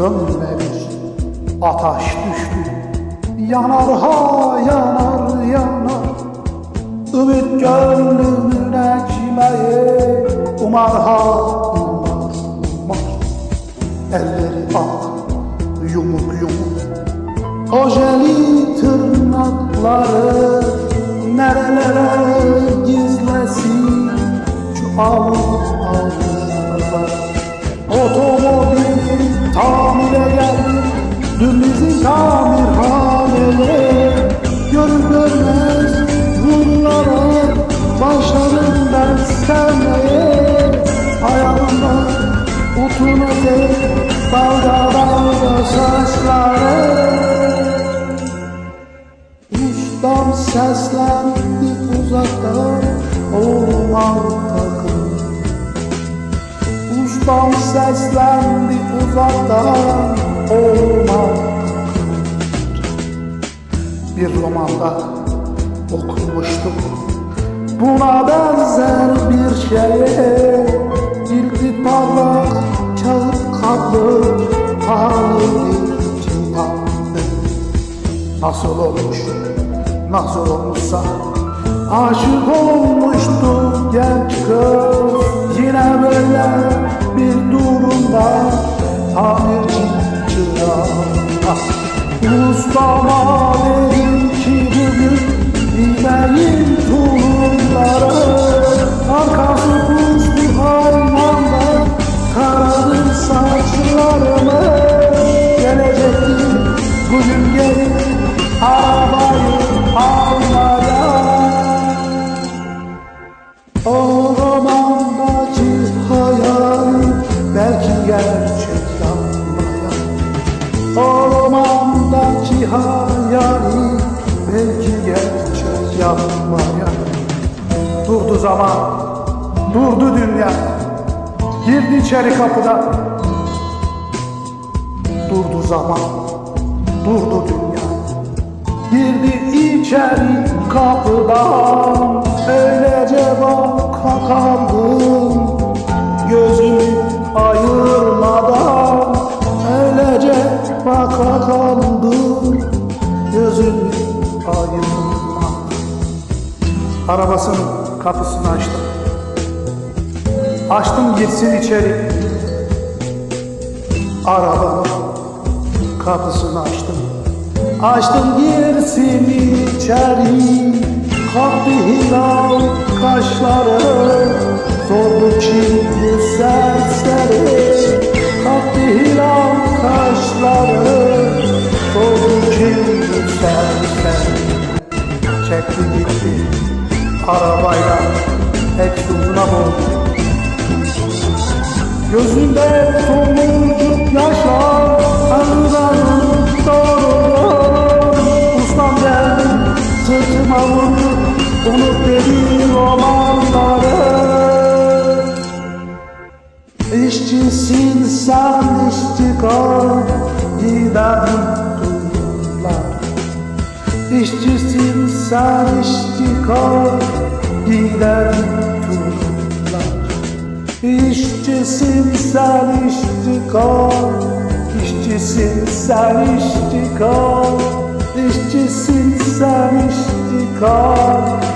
Gönlüme bir ataş düştü. Yanar ha yanar yanar. Ümit gönlümün ekmeği Umar ha umar umar Elleri ak yumuk yumuk. Ojeli tırnakları Nerelere gizlesin? Şu alın alınlar Otomobili tamire geldi Dün bizim tamirhaneye. Görür görmez bunlara Başladım ben sevmeye. Ayağımda utun öte Dalga dalga saçları Ustam seslendi uzaktan Olmam takım Ustam seslendi uzaktan takım Bir romanda okumuştum. Buna benzer bir şeye Cildi parlak kağıt kaplı bir kitaptı Nasıl olmuş, nasıl olmuşsa Aşık olmuştu genç kız. Yine böyle durumda Tamirci yapmaya Durdu zaman, durdu dünya. Girdi içeri kapıda. Durdu zaman, durdu dünya. Girdi içeri kapıdan. Öylece baka kaldım Arabasının kapısını açtım. Açtım gitsin içeri. Arabanın kapısını açtım. Açtım girsin içeri. Kalktı hilal kaşları. Sordu kim bu serseri. Kalktı hilal kaşları. Sordu kim bu serseri. Çekti gitti arabayla Egzozuna boğdu Gözünde tomurcuk yaşlar Anılarım doğru Ustam geldi sırtıma vurdu Unut dedi romanları İşçisin sen işçi kal Giderim İşçisin sen işçi kal Giderim turlar İşçisin sen işçi kal İşçisin sen işçi kal. İşçisin sen işçi kal